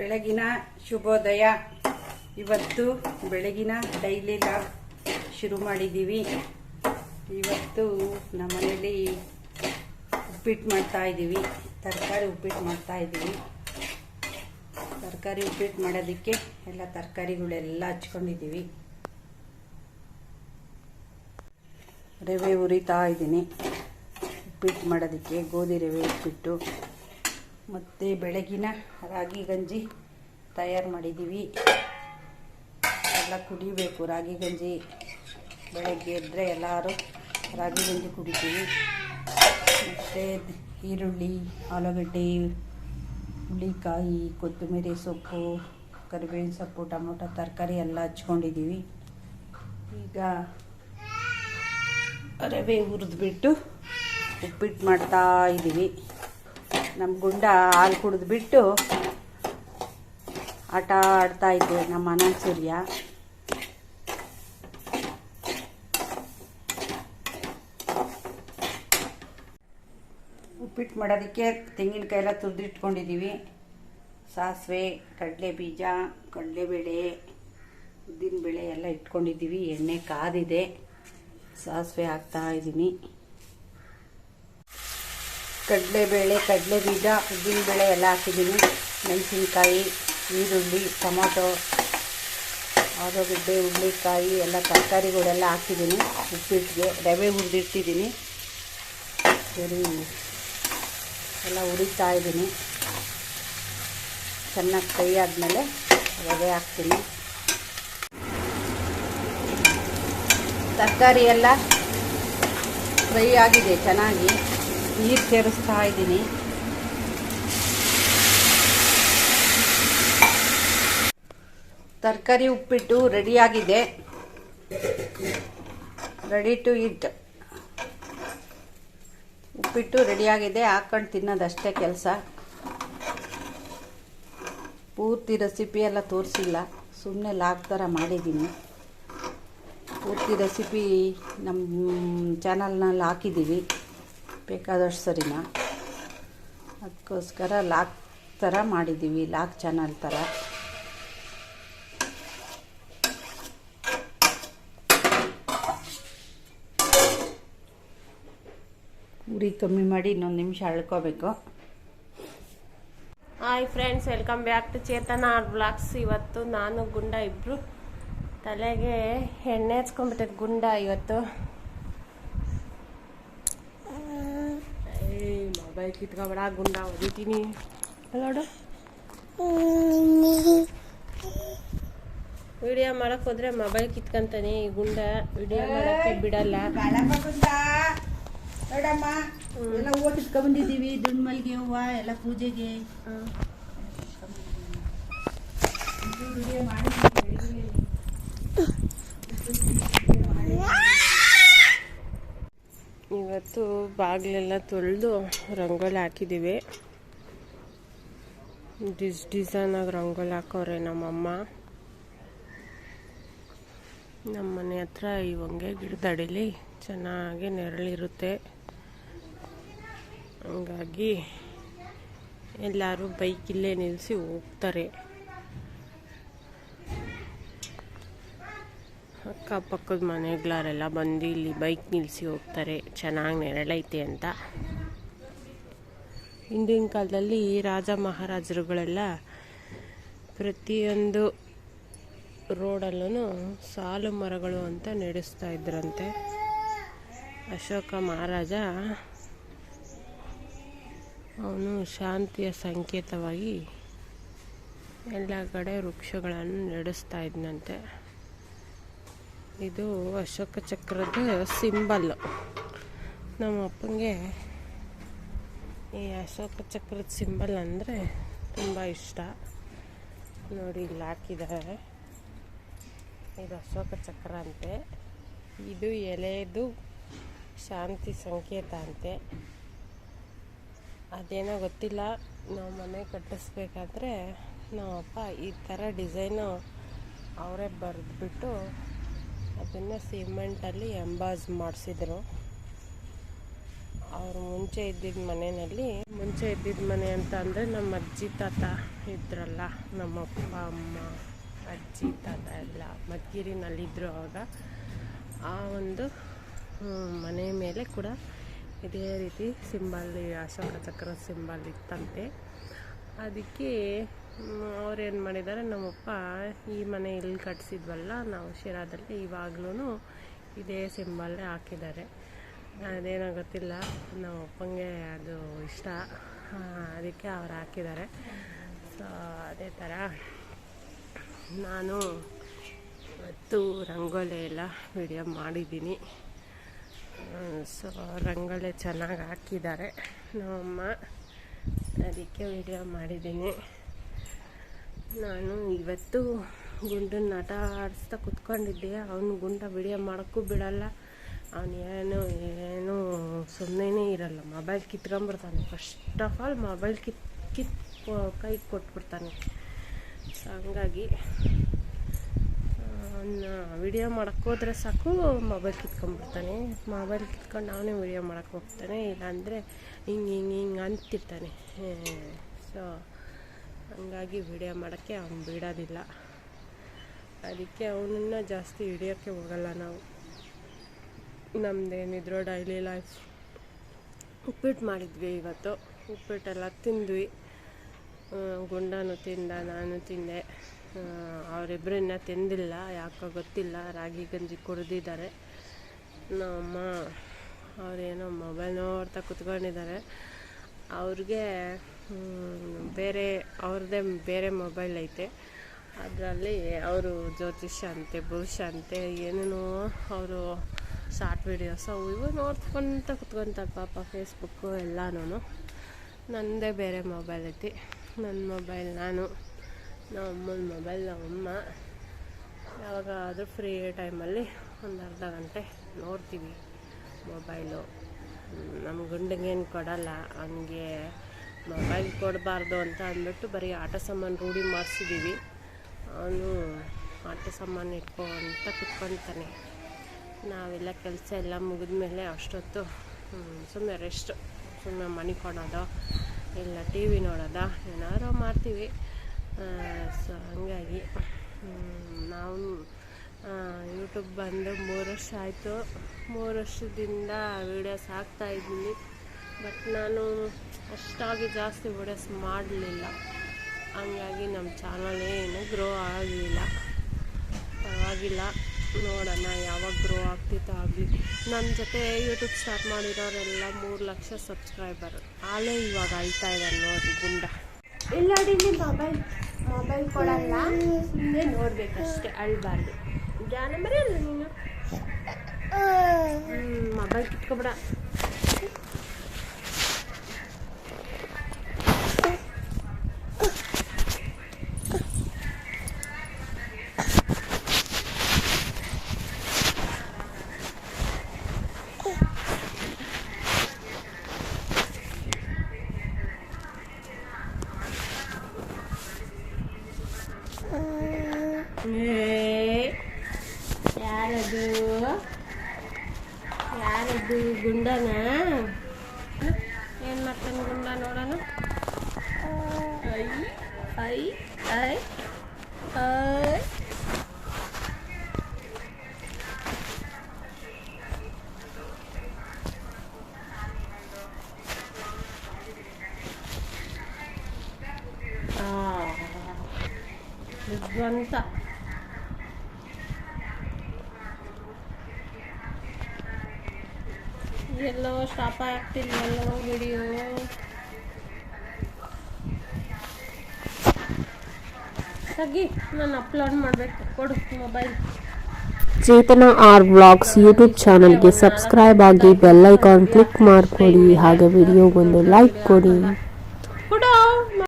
ಬೆಳಗಿನ ಶುಭೋದಯ. ಇವತ್ತು ಬೆಳಗಿನ ಡೈಲಿ ಲಾಗ್ ಶುರು ಮಾಡಿದ್ದೀವಿ ಇವತ್ತು ನಮ್ಮ ಮನೇಲಿ ಉಪ್ಪಿಟ್ಟು ಮಾಡ್ತಾ ಇದ್ದೀವಿ ತರಕಾರಿ ಉಪ್ಪಿಟ್ಟು ಮಾಡ್ತಾ ಇದ್ದೀವಿ ತರಕಾರಿ ಉಪ್ಪಿಟ್ಟು ಮಾಡೋದಕ್ಕೆ ಎಲ್ಲ ತರಕಾರಿಗಳೆಲ್ಲ ಹಚ್ಕೊಂಡಿದ್ದೀವಿ ರವೆ ಉರಿತಾ ಇದ್ದೀನಿ ಉಪ್ಪಿಟ್ಟು ಮಾಡೋದಕ್ಕೆ ಗೋಧಿ ರವೆ ಉಪ್ಪಿಟ್ಟು. ಮತ್ತು ಬೆಳಗಿನ ರಾಗಿ ಗಂಜಿ ತಯಾರು ಮಾಡಿದ್ದೀವಿ ಎಲ್ಲ ಕುಡಿಬೇಕು ರಾಗಿ ಗಂಜಿ. ಬೆಳಗ್ಗೆ ಇದ್ದರೆ ಎಲ್ಲರೂ ರಾಗಿ ಗಂಜಿ ಕುಡಿತೀವಿ. ಮತ್ತು ಈರುಳ್ಳಿ, ಆಲೂಗಡ್ಡೆ ಹುಳಿಕಾಯಿ ಕೊತ್ತಂಬರಿ ಸೊಪ್ಪು, ಕರಿಬೇವಿನ ಸೊಪ್ಪು, ಟೊಮೊಟೊ, ತರಕಾರಿ ಎಲ್ಲ ಹಚ್ಕೊಂಡಿದ್ದೀವಿ ಈಗ ರವೆ ಹುರಿದ್ಬಿಟ್ಟು ಉಪ್ಪಿಟ್ಟು ಮಾಡ್ತಾ ಇದ್ದೀವಿ ನಮ್ಮ ಗುಂಡ ಹಾಲು ಕುಡಿದ್ಬಿಟ್ಟು ಆಟ ಆಡ್ತಾ ಇದ್ದೆ ನಮ್ಮ ಅನಂತ ಸೂರ್ಯ ಉಪ್ಪಿಟ್ಟು ಮಾಡೋದಕ್ಕೆ ತೆಂಗಿನಕಾಯಿ ಎಲ್ಲ ತುರಿದಿಟ್ಕೊಂಡಿದ್ದೀವಿ ಸಾಸಿವೆ, ಕಡಲೆ ಬೀಜ, ಕಡಲೆಬೇಳೆ ಉದ್ದಿನ ಬೇಳೆ ಎಲ್ಲ ಇಟ್ಕೊಂಡಿದ್ದೀವಿ ಎಣ್ಣೆ ಕಾದಿದೆ. ಸಾಸಿವೆ ಹಾಕ್ತಾ ಇದ್ದೀನಿ ಕಡಲೆಬೇಳೆ ಕಡಲೆ ಬೀಜ ಉದ್ದಿನಬೇಳೆ ಎಲ್ಲ ಹಾಕಿದ್ದೀನಿ. ಮೆಣಸಿನ್ಕಾಯಿ, ಈರುಳ್ಳಿ, ಟೊಮೊಟೊ, ಆಲೂಗಡ್ಡೆ, ಹುರುಳಿಕಾಯಿ, ಎಲ್ಲ ತರಕಾರಿಗಳೆಲ್ಲ ಹಾಕಿದ್ದೀನಿ. ಉಪ್ಪಿಟ್ಟಿಗೆ, ರವೆ ಹುರಿದಿಟ್ಟಿದ್ದೀನಿ. ಸರಿ. ಎಲ್ಲ ಹುರಿತಾ ಇದ್ದೀನಿ. ಚೆನ್ನಾಗಿ ಕೈ ಆದಮೇಲೆ ರವೆ ಹಾಕ್ತೀನಿ. ತರಕಾರಿ ಎಲ್ಲ ಫ್ರೈ ಆಗಿದೆ, ಚೆನ್ನಾಗಿ. ನೀರು ಸೇರಿಸ್ತಾ ಇದ್ದೀನಿ. ತರಕಾರಿ ಉಪ್ಪಿಟ್ಟು ರೆಡಿಯಾಗಿದೆ ರೆಡಿ ಟು ಇಟ್ ಉಪ್ಪಿಟ್ಟು ರೆಡಿಯಾಗಿದೆ ಹಾಕೊಂಡು ತಿನ್ನೋದಷ್ಟೇ ಕೆಲಸ. ಪೂರ್ತಿ ರೆಸಿಪಿ ಎಲ್ಲ ತೋರಿಸಿಲ್ಲ. ಸುಮ್ಮನೆ ಲಾಕ್ ಥರ ಮಾಡಿದ್ದೀನಿ. ಪೂರ್ತಿ ರೆಸಿಪಿ ನಮ್ಮ ಚಾನಲ್ನಲ್ಲಿ ಹಾಕಿದ್ದೀವಿ. ಬೇಕಾದಷ್ಟು ಸರಿನ? ಅದಕ್ಕೋಸ್ಕರ ಲಾಕ್ ಥರ ಮಾಡಿದ್ದೀವಿ, ಲಾಕ್ ಚಾನಲ್ ಥರ. ಉರಿ ಕಮ್ಮಿ ಮಾಡಿ ಇನ್ನೊಂದು ನಿಮಿಷ ಅಳ್ಕೋಬೇಕು. Hi friends welcome back to Chetana R blogs ಇವತ್ತು ನಾನು ಗುಂಡ ಇಬ್ರು. ತಲೆಗೆ ಎಣ್ಣೆ ಹಚ್ಕೊಂಡ್ಬಿಟ್ಟೆ ಗುಂಡ ಇವತ್ತು. ಮೊಬೈಲ್ ಕಿತ್ಕೊಬೇಡ ಗುಂಡ ಹೊಡಿತೀನಿ. ನೋಡು. ವಿಡಿಯೋ ಮಾಡಕ್ ಹೋದ್ರೆ ಮೊಬೈಲ್ ಕಿತ್ಕೊಂತಾನೆ ಈ ಗುಂಡ ವಿಡಿಯೋ ಮಾಡಕ್ಕೆ ಬಿಡಲ್ಲ. ನೋಡಮ್ಮ ಎಲ್ಲ ಹೂವು ಕಿತ್ಕೊಂಡ್ಬಂದಿದ್ದೀವಿ ದುಂಡು ಮಲ್ಲಿಗೆ ಹೂವು ಎಲ್ಲ ಪೂಜೆಗೆ. ಬಾಗಿಲೆಲ್ಲ ತೊಳೆದು ರಂಗೋಲಿ ಹಾಕಿದ್ದೀವಿ. ಡಿಸ್ ಡಿಸೈನಾಗಿ ರಂಗೋಲಿ ಹಾಕೋರೆ ನಮ್ಮಮ್ಮ. ನಮ್ಮ ಮನೆ ಹತ್ರ ಈ ಹೊಂಗೆ ಗಿಡದಡಿಲಿ ಚೆನ್ನಾಗಿ ನೆರಳಿರುತ್ತೆ. ಹಂಗಾಗಿ ಎಲ್ಲರೂ ಬೈಕ್ ಇಲ್ಲೇ ನಿಲ್ಲಿಸಿ ಹೋಗ್ತಾರೆ. ಅಕ್ಕಪಕ್ಕದ ಮನೆಗಳರೆಲ್ಲ ಬಂದು ಇಲ್ಲಿ ಬೈಕ್ ನಿಲ್ಲಿಸಿ ಹೋಗ್ತಾರೆ. ಚೆನ್ನಾಗಿ ನೆರಳೈತೆ ಅಂತ. ಹಿಂದಿನ ಕಾಲದಲ್ಲಿ ರಾಜ ಮಹಾರಾಜರುಗಳೆಲ್ಲ ಪ್ರತಿಯೊಂದು ರೋಡಲ್ಲೂ ಸಾಲು ಮರಗಳು ಅಂತ ನಡೆಸ್ತಾ ಇದ್ರಂತೆ. ಅಶೋಕ ಮಹಾರಾಜ ಅವನು ಶಾಂತಿಯ ಸಂಕೇತವಾಗಿ ಎಲ್ಲ ಕಡೆ ವೃಕ್ಷಗಳನ್ನು ನಡೆಸ್ತಾ ಇದ್ನಂತೆ. ಇದು ಅಶೋಕ ಚಕ್ರದ ಸಿಂಬಲ್. ನಮ್ಮ ಅಪ್ಪಂಗೆ ಈ ಅಶೋಕ ಚಕ್ರದ ಸಿಂಬಲ್ ಅಂದರೆ ತುಂಬ ಇಷ್ಟ. ನೋಡಿ, ಇಲ್ಲಿ ಹಾಕಿದ್ದಾರೆ. ಇದು ಅಶೋಕ ಚಕ್ರ ಅಂತೆ. ಇದು ಎಲೆಯದು ಶಾಂತಿ ಸಂಕೇತ ಅಂತೆ. ಅದೇನೋ ಗೊತ್ತಿಲ್ಲ, ನಾವು ಮನೆ ಕಟ್ಟಿಸ್ಬೇಕಾದ್ರೆ ನಮ್ಮಪ್ಪ ಈ ಥರ ಡಿಸೈನು ಅವರೇ ಬರೆದ್ಬಿಟ್ಟು ಅದನ್ನು ಸಿಮೆಂಟಲ್ಲಿ ಎಂಬಾಸ್ ಮಾಡಿಸಿದ್ರು. ಅವರು ಮುಂಚೆ ಇದ್ದಿದ್ದ ಮನೆಯಲ್ಲಿ, ಮುಂಚೆ ಇದ್ದಿದ್ದ ಮನೆ ಅಂತ ಅಂದರೆ ನಮ್ಮ ಅಜ್ಜಿ ತಾತ ಇದ್ರಲ್ಲ, ನಮ್ಮ ಅಪ್ಪ, ಅಮ್ಮ, ಅಜ್ಜಿ ತಾತ ಎಲ್ಲ ಮದ್ಗಿರಿನಲ್ಲಿದ್ದರು ಆವಾಗ ಆ ಒಂದು ಮನೆ ಮೇಲೆ ಕೂಡ ಇದೇ ರೀತಿ ಸಿಂಬಲ್, ಅಶೋಕ ಚಕ್ರದ ಸಿಂಬಲ್ ಇತ್ತಂತೆ. ಅದಕ್ಕೆ ಅವ್ರೇನು ಮಾಡಿದ್ದಾರೆ, ನಮ್ಮಪ್ಪ ಈ ಮನೆ ಇಲ್ಲಿ ಕಟ್ಸಿದ್ವಲ್ಲ, ನಾವು ಶಿರಾದಲ್ಲಿ ಇವಾಗ್ಲೂ ಇದೇ ಸಿಂಬಲ್ಲೇ ಹಾಕಿದ್ದಾರೆ. ಅದೇನೋ ಗೊತ್ತಿಲ್ಲ ನಮ್ಮಪ್ಪಂಗೆ ಅದು ಇಷ್ಟ. ಅದಕ್ಕೆ ಅವ್ರು ಹಾಕಿದ್ದಾರೆ. ಸೊ ಅದೇ ಥರ ನಾನು ಇವತ್ತು ರಂಗೋಲಿ ಎಲ್ಲ ವಿಡಿಯೋ ಮಾಡಿದ್ದೀನಿ. ಸೊ ರಂಗೋಲಿ ಚೆನ್ನಾಗಿ ಹಾಕಿದ್ದಾರೆ. ನಮ್ಮಮ್ಮ ಅದಕ್ಕೆ ವಿಡಿಯೋ ಮಾಡಿದ್ದೀನಿ. ನಾನು ಇವತ್ತು ಗುಂಡನ್ನ ಆಟ ಆಡಿಸ್ತಾ ಕುತ್ಕೊಂಡಿದ್ದೆ. ಅವನು ಗುಂಡ ವಿಡಿಯೋ ಮಾಡೋಕ್ಕೂ ಬಿಡಲ್ಲ. ಅವನು ಏನು ಏನು ಸುಮ್ಮನೆ ಇರಲ್ಲ. ಮೊಬೈಲ್ ಕಿತ್ಕೊಂಡ್ಬಿಡ್ತಾನೆ. ಫಸ್ಟ್ ಆಫ್ ಆಲ್ ಮೊಬೈಲ್ ಕಿತ್ ಕಿತ್ ಕೈ ಕೊಟ್ಬಿಡ್ತಾನೆ. ಸೊ ಹಂಗಾಗಿ ಅವನ್ನ ವಿಡಿಯೋ ಮಾಡೋಕ್ಕೋದ್ರೆ ಸಾಕು, ಮೊಬೈಲ್ ಕಿತ್ಕೊಂಡ್ಬಿಡ್ತಾನೆ. ಮೊಬೈಲ್ ಕಿತ್ಕೊಂಡು ಅವನೇ ವಿಡಿಯೋ ಮಾಡೋಕ್ಕೆ ಹೋಗ್ತಾನೆ. ಇಲ್ಲಾಂದರೆ ಹಿಂಗೆ ಹಿಂಗೆ ಹಿಂಗೆ ಅಂತಿರ್ತಾನೆ. ಸೊ ಹಂಗಾಗಿ ವಿಡಿಯೋ ಮಾಡೋಕ್ಕೆ ಅವ್ನು ಬಿಡೋದಿಲ್ಲ ಅದಕ್ಕೆ ಅವನನ್ನು ಜಾಸ್ತಿ ಹಿಡಿಯೋಕ್ಕೆ ಹೋಗಲ್ಲ ನಾವು. ನಮ್ಮದೇನಿದ್ರು ಡೈಲಿ ಲೈಫ್ ಉಪ್ಪಿಟ್ಟು ಮಾಡಿದ್ವಿ ಇವತ್ತು. ಉಪ್ಪಿಟ್ಟೆಲ್ಲ ತಿಂದ್ವಿ. ಗುಂಡಾನು ತಿಂದ, ನಾನು ತಿಂದೆ. ಅವರಿಬ್ಬರು ಇನ್ನೂ ತಿಂದಿಲ್ಲ, ಯಾಕೋ ಗೊತ್ತಿಲ್ಲ. ರಾಗಿ, ಗಂಜಿ ಕುಡಿದಿದ್ದಾರೆ. ನಮ್ಮಮ್ಮ, ಅವರೇನೋ ಮೊಬೈಲ್ ನೋಡ್ತಾ ಕುತ್ಕೊಂಡಿದ್ದಾರೆ. ಅವ್ರಿಗೆ ಬೇರೆ ಅವ್ರದ್ದೇ ಬೇರೆ ಮೊಬೈಲ್ ಐತೆ. ಅದರಲ್ಲಿ ಅವರು ಜ್ಯೋತಿಷ್ಯ ಅಂತೆ ಭವಿಷ್ಯ ಅಂತೆ, ಏನೇನೋ ಅವರು ಶಾರ್ಟ್ ವೀಡಿಯೋಸ್ ಅವು ಇವು ನೋಡ್ಕೊತ ಕುತ್ಕೊತಾರೆ ಪಾಪ ಫೇಸ್ಬುಕ್ಕು ಎಲ್ಲನೂ ನನ್ನದೇ ಬೇರೆ ಮೊಬೈಲ್ ಐತಿ. ನನ್ನ ಮೊಬೈಲ್ ನಾನು ನಮ್ಮ ಅಮ್ಮನ ಮೊಬೈಲ್ ನಮ್ಮಮ್ಮ ಯಾವಾಗಾದರೂ ಫ್ರೀ ಟೈಮಲ್ಲಿ ಒಂದು ಅರ್ಧ ಗಂಟೆ ನೋಡ್ತೀವಿ ಮೊಬೈಲು ನಮ್ಮ ಗುಂಡಿಗೇನು ಕೊಡಲ್ಲ ಅವನಿಗೆ ಮೊಬೈಲ್ ಕೊಡಬಾರ್ದು ಅಂತ ಅಂದ್ಬಿಟ್ಟು ಬರೀ ಆಟ ಸಾಮಾನು ರೂಢಿ ಮಾಡಿಸಿದ್ದೀವಿ ಅವನು ಆಟ ಸಾಮಾನು ಇಟ್ಕೊಂತ ಕುತ್ಕೊತಾನೆ. ನಾವೆಲ್ಲ ಕೆಲಸ ಎಲ್ಲ ಮುಗಿದ್ಮೇಲೆ ಅಷ್ಟೊತ್ತು ಸುಮ್ಮನೆ ರೆಸ್ಟ್ ಸುಮ್ಮನೆ ಮನೆ ಕೊಡೋದು ಇಲ್ಲ ಟಿ ವಿ ನೋಡೋದ ಏನಾದ್ರು ಮಾಡ್ತೀವಿ. ಸೊ ಹಂಗಾಗಿ ನಾವು ಯೂಟ್ಯೂಬ್ ಬಂದು ಮೂರು ವರ್ಷ ಆಯಿತು. ಮೂರು ವರ್ಷದಿಂದ ವೀಡಿಯೋಸ್ ಹಾಕ್ತಾಯಿದ್ದೀನಿ ಬಟ್ ನಾನು ಅಷ್ಟಾಗಿ ಜಾಸ್ತಿ ವೀಡಿಯೋಸ್ ಮಾಡಲಿಲ್ಲ. ಹಂಗಾಗಿ ನಮ್ಮ ಚಾನಲ್ ಏನು ಗ್ರೋ ಆಗಲಿಲ್ಲ. ಪರವಾಗಿಲ್ಲ. ನೋಡೋಣ ಯಾವಾಗ ಗ್ರೋ ಆಗ್ತಿತ್ತು ಆಗಲಿ. ನನ್ನ ಜೊತೆ ಯೂಟ್ಯೂಬ್ ಸ್ಟಾರ್ಟ್ ಮಾಡಿರೋರೆಲ್ಲ ಮೂರು ಲಕ್ಷ ಸಬ್ಸ್ಕ್ರೈಬರ್ ಆಲೇ ಇವಾಗ ಅಳ್ತಾ ಇದ್ದಾರೆ ನೋಡಿ ಗುಂಡ. ಇಲ್ಲ ಇಲ್ಲಿ ಮೊಬೈಲ್ ಮೊಬೈಲ್ ಕೊಡಲ್ಲ. ಸುಮ್ಮನೆ ನೋಡಬೇಕಷ್ಟೇ ಅಳ್ಬಾರ್ದು. ಜ್ಞಾನ ಅಲ್ಲ ನೀನು. ಮೊಬೈಲ್ ಕಿತ್ಕೊಬೇಡ. ಯಾರದು ಗುಂಡನ ಏನು ಮಾಡ್ತಾನೆ ಗುಂಡ ನೋಡೋಣ ಐ ಐ ಐ ಐ ಆ, ಎಲ್ಲೋ ಸ್ಟಾಪ್ ಆಗ್ತಿಲ್ವಲ್ಲೋ ವಿಡಿಯೋ ತಗ್ಗಿ ನಾನು ಅಪ್ಲೋಡ್ ಮಾಡಬೇಕು. ಕೊಡು mobile Chetana R vlogs YouTube ಚಾನಲ್ಗೆ ಸಬ್ಸ್ಕ್ರೈಬ್ ಆಗಿ ಬೆಲ್ ಐಕಾನ್ ಕ್ಲಿಕ್ ಮಾಡಿಕೊಡಿ. ಹಾಗೆ ವಿಡಿಯೋಗೊಂದು ಲೈಕ್ ಕೊಡಿ.